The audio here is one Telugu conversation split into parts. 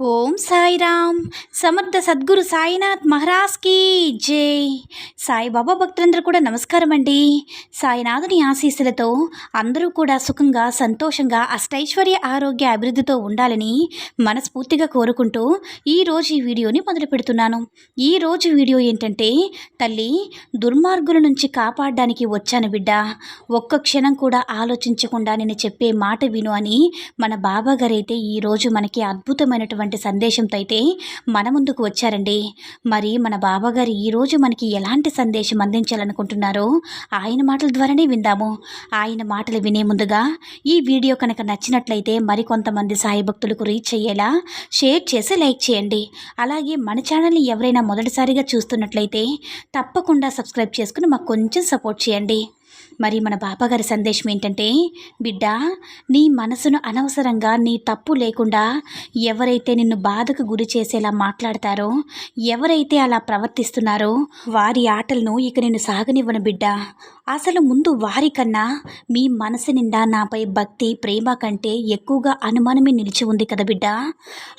ఓం సాయిరామ్. సమర్థ సద్గురు సాయినాథ్ మహారాజ్కి జై. సాయిబాబా భక్తులందరూ కూడా నమస్కారం అండి సాయినాథుని ఆశీస్సులతో అందరూ కూడా సుఖంగా సంతోషంగా అష్టైశ్వర్య ఆరోగ్య అభివృద్ధితో ఉండాలని మనస్ఫూర్తిగా కోరుకుంటూ ఈరోజు ఈ వీడియోని మొదలు పెడుతున్నాను. ఈరోజు వీడియో ఏంటంటే తల్లి దుర్మార్గుల నుంచి కాపాడడానికి వచ్చాను బిడ్డ. ఒక్క క్షణం కూడా ఆలోచించకుండా నేను చెప్పే మాట విను అని మన బాబాగారైతే ఈరోజు మనకి అద్భుతమైనటువంటి సందేశంతో అయితే మన ముందుకు వచ్చారండి. మరి మన బాబాగారు ఈరోజు మనకి ఎలాంటి సందేశం అందించాలనుకుంటున్నారో ఆయన మాటల ద్వారానే విందాము. ఆయన మాటలు వినే ముందుగా ఈ వీడియో కనుక నచ్చినట్లయితే మరికొంతమంది సాయి భక్తులకు రీచ్ అయ్యేలా షేర్ చేసి లైక్ చేయండి. అలాగే మన ఛానల్ని ఎవరైనా మొదటిసారిగా చూస్తున్నట్లయితే తప్పకుండా సబ్స్క్రైబ్ చేసుకుని మాకు కొంచెం సపోర్ట్ చేయండి. మరి మన బాబాగారి సందేశం ఏంటంటే బిడ్డ నీ మనసును అనవసరంగా నీ తప్పు లేకుండా ఎవరైతే నిన్ను బాధకు గురి చేసేలా మాట్లాడతారో ఎవరైతే అలా ప్రవర్తిస్తున్నారో వారి ఆటలను ఇక నేను సాగనివ్వను బిడ్డ. అసలు ముందు వారికన్నా మీ మనసు నిండా నాపై భక్తి ప్రేమ కంటే ఎక్కువగా అనుమానమే నిలిచి ఉంది కదా బిడ్డ.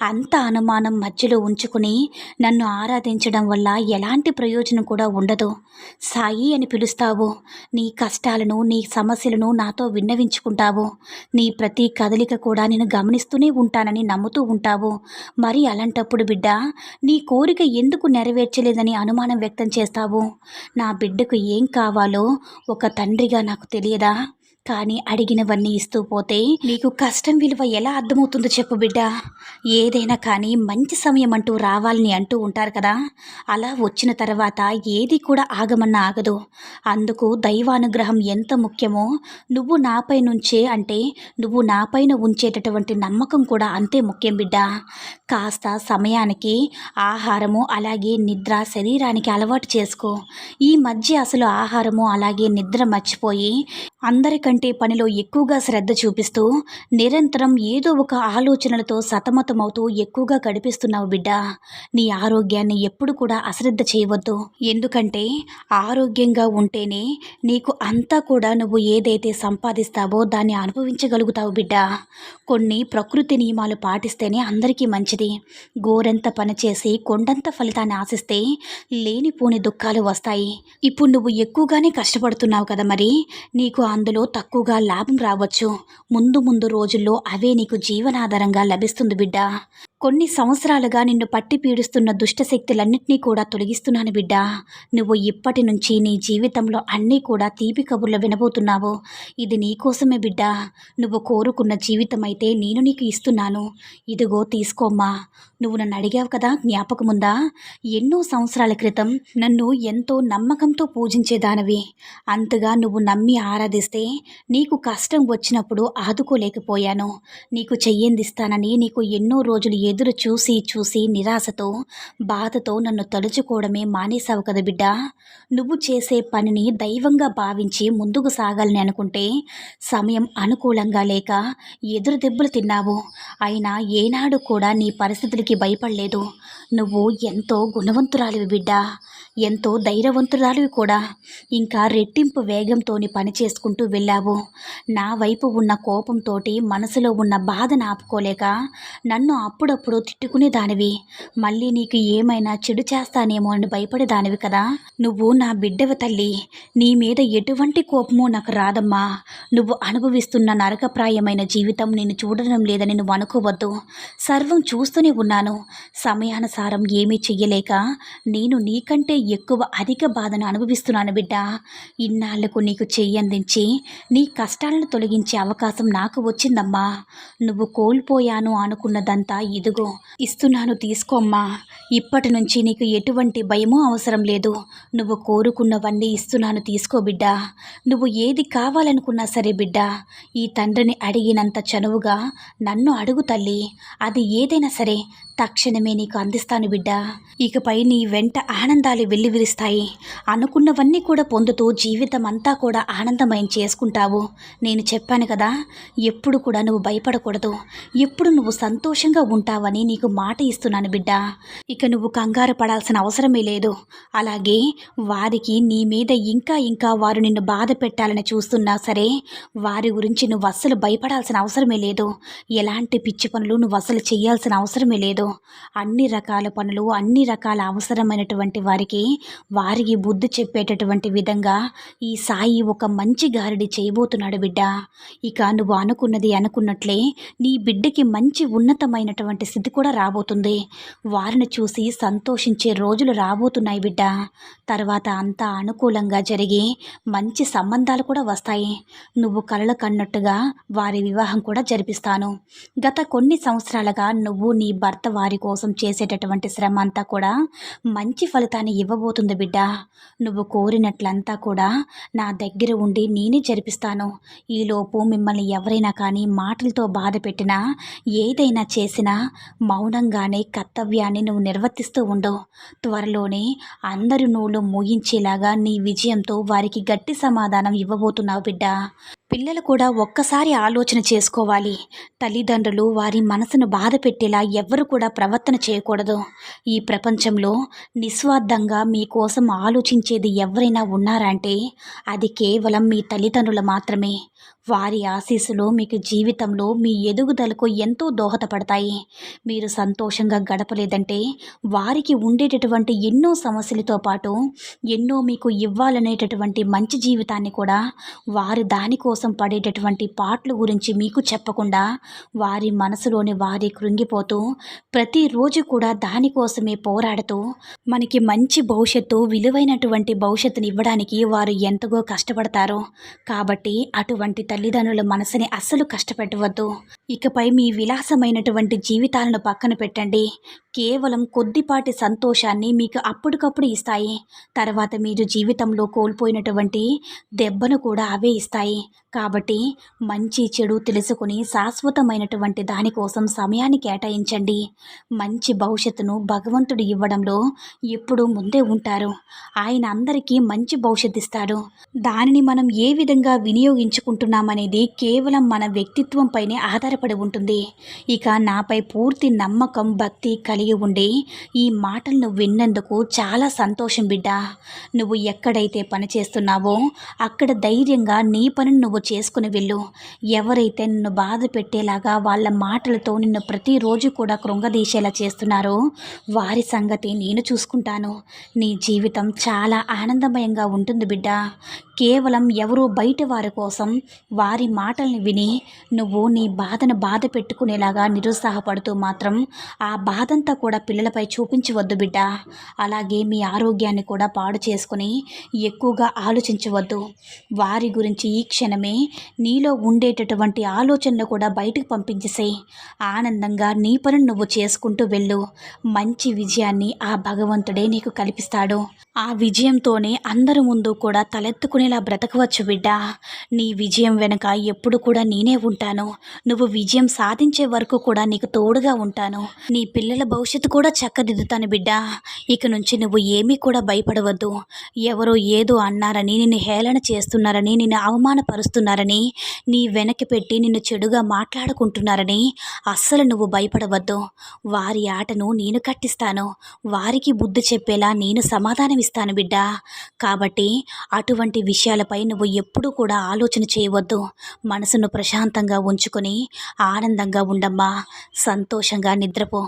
అంత అనుమానం మధ్యలో ఉంచుకుని నన్ను ఆరాధించడం వల్ల ఎలాంటి ప్రయోజనం కూడా ఉండదు. సాయి అని పిలుస్తావు. నీ కష్టాలను నీ సమస్యలను నాతో విన్నవించుకుంటావు. నీ ప్రతి కదలిక కూడా నేను గమనిస్తూనే ఉంటానని నమ్ముతూ ఉంటావు. మరి అలాంటప్పుడు బిడ్డ నీ కోరిక ఎందుకు నెరవేర్చలేదని అనుమానం వ్యక్తం చేస్తావు? నా బిడ్డకు ఏం కావాలో ఒక తండ్రిగా నాకు తెలియదా? కానీ అడిగినవన్నీ ఇస్తూ పోతే నీకు కష్టం విలువ ఎలా అర్థమవుతుందో చెప్పు బిడ్డ. ఏదైనా కానీ మంచి సమయం అంటూ రావాలని అంటూ ఉంటారు కదా. అలా వచ్చిన తర్వాత ఏది కూడా ఆగమన్నా ఆగదు. అందుకు దైవానుగ్రహం ఎంత ముఖ్యమో నువ్వు నాపై నుంచే అంటే నువ్వు నాపైన ఉంచేటటువంటి నమ్మకం కూడా అంతే ముఖ్యం బిడ్డ. కాస్త సమయానికి ఆహారము అలాగే నిద్ర శరీరానికి అలవాటు చేసుకో. ఈ మధ్య అసలు ఆహారము అలాగే నిద్ర మర్చిపోయి అందరికంటే పనిలో ఎక్కువగా శ్రద్ధ చూపిస్తూ నిరంతరం ఏదో ఒక ఆలోచనలతో సతమతమవుతూ ఎక్కువగా గడిపిస్తున్నావు బిడ్డ. నీ ఆరోగ్యాన్ని ఎప్పుడు కూడా అశ్రద్ధ చేయవద్దు. ఎందుకంటే ఆరోగ్యంగా ఉంటేనే నీకు అంతా కూడా నువ్వు ఏదైతే సంపాదిస్తావో దాన్ని అనుభవించగలుగుతావు బిడ్డ. కొన్ని ప్రకృతి నియమాలు పాటిస్తేనే అందరికీ మంచిది. గోరెంత పనిచేసి కొండంత ఫలితాన్ని ఆశిస్తే లేనిపోని దుఃఖాలు వస్తాయి. ఇప్పుడు నువ్వు ఎక్కువగానే కష్టపడుతున్నావు కదా మరి? నీకు అందులో తక్కువగా లాభం రావచ్చు. ముందు ముందు రోజుల్లో అవే నీకు జీవనాధారంగా లభిస్తుంది బిడ్డ. కొన్ని సంవత్సరాలుగా నిన్ను పట్టి పీడిస్తున్న దుష్టశక్తులన్నింటినీ కూడా తొలగిస్తున్నాను బిడ్డ. నువ్వు ఇప్పటి నుంచి నీ జీవితంలో అన్నీ కూడా తీపి కబుర్లు వినబోతున్నావు. ఇది నీకోసమే బిడ్డ. నువ్వు కోరుకున్న జీవితం అయితే నేను నీకు ఇస్తున్నాను. ఇదిగో తీసుకోమ్మా. నువ్వు నన్ను అడిగావు కదా జ్ఞాపకముందా? ఎన్నో సంవత్సరాల క్రితం నన్ను ఎంతో నమ్మకంతో పూజించేదానివి అంతగా నువ్వు నమ్మి ఆరాధిస్తే నీకు కష్టం వచ్చినప్పుడు ఆదుకోలేకపోయాను. నీకు చెయ్యందిస్తానని నీకు ఎన్నో రోజులు ఎదురు చూసి చూసి నిరాశతో బాధతో నన్ను తలుచుకోవడమే మానేశావు కదా బిడ్డ. నువ్వు చేసే పనిని దైవంగా భావించి ముందుకు సాగాలని అనుకుంటే సమయం అనుకూలంగా లేక ఎదురు దెబ్బలు తిన్నావు. అయినా ఏనాడు కూడా నీ పరిస్థితులకి భయపడలేదు. నువ్వు ఎంతో గుణవంతురాలివి బిడ్డ. ఎంతో ధైర్యవంతురాలివి కూడా. ఇంకా రెట్టింపు వేగంతోని పని చేసుకుంటూ వెళ్ళావు. నా వైపు ఉన్న కోపంతో మనసులో ఉన్న బాధను ఆపుకోలేక నన్ను అప్పుడప్పుడు తిట్టుకునేదానివి మళ్ళీ నీకు ఏమైనా చెడు చేస్తానేమో అని భయపడేదానివి కదా. నువ్వు నా బిడ్డవ తల్లి. నీ మీద ఎటువంటి కోపమో నాకు రాదమ్మా. నువ్వు అనుభవిస్తున్న నరకప్రాయమైన జీవితం నేను చూడడం లేదని నువ్వు అనుకోవద్దు. సర్వం చూస్తూనే ఉన్నాను. సమయానుసారం ఏమీ చెయ్యలేక నేను నీకంటే ఎక్కువ అధిక బాధను అనుభవిస్తున్నాను బిడ్డ. ఇన్నాళ్ళకు నీకు చెయ్యందించి నీ కష్టాలను తొలగించే అవకాశం నాకు వచ్చిందమ్మా. నువ్వు కోల్పోయాను అనుకున్నదంతా ఇదిగో ఇస్తున్నాను తీసుకోమ్మా. ఇప్పటి నుంచి నీకు ఎటువంటి భయమూ అవసరం లేదు. నువ్వు కోరుకున్నవన్నీ ఇస్తున్నాను తీసుకో బిడ్డ. నువ్వు ఏది కావాలనుకున్నా సరే బిడ్డ. ఈ తండ్రిని అడిగినంత చనువుగా నన్ను అడుగు తల్లి. అది ఏదైనా సరే తక్షణమే నీకు అందిస్తాను బిడ్డ. ఇకపై నీ వెంట ఆనందాలు వెల్లివిరుస్తాయి అనుకున్నవన్నీ కూడా పొందుతూ జీవితం అంతా కూడా ఆనందమయం చేసుకుంటావు. నేను చెప్పాను కదా ఎప్పుడు కూడా నువ్వు భయపడకూడదు. ఎప్పుడు నువ్వు సంతోషంగా ఉంటావని నీకు మాట ఇస్తున్నాను బిడ్డ. ఇక నువ్వు కంగారు పడాల్సిన అవసరమే లేదు. అలాగే వారికి నీ మీద ఇంకా ఇంకా వారు నిన్ను బాధ పెట్టాలని చూస్తున్నా సరే వారి గురించి నువ్వు అస్సలు భయపడాల్సిన అవసరమే లేదు. ఎలాంటి పిచ్చి పనులు నువ్వు అసలు చేయాల్సిన అవసరమే లేదు. అన్ని రకాల పనులు అన్ని రకాల అవసరమైనటువంటి వారికి వారికి బుద్ధి చెప్పేటటువంటి విధంగా ఈ సాయి ఒక మంచి గారిడి చేయబోతున్నాడు బిడ్డ. ఇక నువ్వు అనుకున్నది అనుకున్నట్లే నీ బిడ్డకి మంచి ఉన్నతమైనటువంటి స్థితి కూడా రాబోతుంది. వారిని చూసి సంతోషించే రోజులు రాబోతున్నాయి బిడ్డ. తర్వాత అంతా అనుకూలంగా జరిగి మంచి సంబంధాలు కూడా వస్తాయి. నువ్వు కలలు కన్నట్టుగా వారి వివాహం కూడా జరిపిస్తాను. గత కొన్ని సంవత్సరాలుగా నువ్వు నీ భర్త వారి కోసం చేసేటటువంటి శ్రమ అంతా కూడా మంచి ఫలితాన్ని ఇవ్వబోతుంది బిడ్డ. నువ్వు కోరినట్లంతా కూడా నా దగ్గర ఉండి నేనే జరిపిస్తాను. ఈలోపు మిమ్మల్ని ఎవరైనా కానీ మాటలతో బాధ పెట్టినా ఏదైనా చేసినా మౌనంగానే కర్తవ్యాన్ని నువ్వు నిర్వర్తిస్తూ ఉండు. త్వరలోనే అందరి నోళ్ళు మూయించేలాగా నీ విజయంతో వారికి గట్టి సమాధానం ఇవ్వబోతున్నావు బిడ్డ. పిల్లలు కూడా ఒక్కసారి ఆలోచన చేసుకోవాలి. తల్లిదండ్రులు వారి మనసును బాధ పెట్టేలా ఎవ్వరు కూడా ప్రవర్తన చేయకూడదు. ఈ ప్రపంచంలో నిస్వార్థంగా మీకోసం ఆలోచించేది ఎవరైనా ఉన్నారంటే అది కేవలం మీ తల్లిదండ్రులు మాత్రమే. వారి ఆశీస్సులు మీకు జీవితంలో మీ ఎదుగుదలకు ఎంతో దోహదపడతాయి. మీరు సంతోషంగా గడపలేదంటే వారికి ఉండేటటువంటి ఎన్నో సమస్యలతో పాటు ఎన్నో మీకు ఇవ్వాలనేటటువంటి మంచి జీవితాన్ని కూడా వారు దానికోసం పడేటటువంటి పాటలు గురించి మీకు చెప్పకుండా వారి మనసులోని వారి కృంగిపోతూ ప్రతిరోజు కూడా దానికోసమే పోరాడుతూ మనకి మంచి భవిష్యత్తు విలువైనటువంటి భవిష్యత్తుని ఇవ్వడానికి వారు ఎంతగో కష్టపడతారు. కాబట్టి అటువంటి తల్లిదండ్రుల మనసుని అస్సలు కష్టపెట్టవద్దు. ఇకపై మీ విలాసమైనటువంటి జీవితాలను పక్కన పెట్టండి. కేవలం కొద్దిపాటి సంతోషాన్ని మీకు అప్పటికప్పుడు ఇస్తాయి. తర్వాత మీరు జీవితంలో కోల్పోయినటువంటి దెబ్బను కూడా అవే ఇస్తాయి. కాబట్టి మంచి చెడు తెలుసుకుని శాశ్వతమైనటువంటి దానికోసం సమయాన్ని కేటాయించండి. మంచి భవిష్యత్తును భగవంతుడు ఇవ్వడంలో ఎప్పుడూ ముందే ఉంటారు. ఆయన అందరికీ మంచి భవిష్యత్తు ఇస్తాడు. దానిని మనం ఏ విధంగా వినియోగించుకుంటున్నామనేది కేవలం మన వ్యక్తిత్వంపైనే ఆధారపడి ఉంటుంది. ఇక నాపై పూర్తి నమ్మకం భక్తి కలిగి కలిగి ఉండి ఈ మాటలను విన్నందుకు చాలా సంతోషం బిడ్డ. నువ్వు ఎక్కడైతే పని చేస్తున్నావో అక్కడ ధైర్యంగా నీ పనిని నువ్వు చేసుకుని వెళ్ళు. ఎవరైతే నిన్ను బాధ పెట్టేలాగా వాళ్ళ మాటలతో నిన్ను ప్రతిరోజు కూడా కృంగదీసేలా చేస్తున్నారో వారి సంగతి నేను చూసుకుంటాను. నీ జీవితం చాలా ఆనందమయంగా ఉంటుంది బిడ్డ. కేవలం ఎవరో బయట వారి కోసం వారి మాటల్ని విని నువ్వు నీ బాధను బాధ పెట్టుకునేలాగా నిరుత్సాహపడుతూ మాత్రం ఆ బాధంతా కూడా పిల్లలపై చూపించవద్దు బిడ్డ. అలాగే మీ ఆరోగ్యాన్ని కూడా పాడు చేసుకుని ఎక్కువగా ఆలోచించవద్దు. వారి గురించి ఈ క్షణమే నీలో ఉండేటటువంటి ఆలోచనలు కూడా బయటకు పంపించేసేయి ఆనందంగా నీ పని నువ్వు చేసుకుంటూ వెళ్ళు. మంచి విజయాన్ని ఆ భగవంతుడే నీకు కల్పిస్తాడు. ఆ విజయంతోనే అందరి ముందు కూడా తలెత్తుకునేలా బ్రతకవచ్చు బిడ్డా. నీ విజయం వెనుక ఎప్పుడు కూడా నేనే ఉంటాను. నువ్వు విజయం సాధించే వరకు కూడా నీకు తోడుగా ఉంటాను. నీ పిల్లల భవిష్యత్తు కూడా చక్కదిద్దుతాను బిడ్డా. ఇక నుంచి నువ్వు ఏమీ కూడా భయపడవద్దు. ఎవరో ఏదో అన్నారని నిన్ను హేళన చేస్తున్నారని నిన్ను అవమానపరుస్తున్నారని నీ వెనక్కి పెట్టి నిన్ను చెడుగా మాట్లాడుకుంటున్నారని అస్సలు నువ్వు భయపడవద్దు. వారి ఆటను నేను కట్టిస్తాను. వారికి బుద్ధి చెప్పేలా నేను సమాధానం ఇస్తాను బిడ్డ. కాబట్టి అటువంటి విషయాలపై నువ్వు ఎప్పుడూ కూడా ఆలోచన చేయవద్దు. మనసును ప్రశాంతంగా ఉంచుకొని ఆనందంగా ఉండమ్మా. సంతోషంగా నిద్రపో.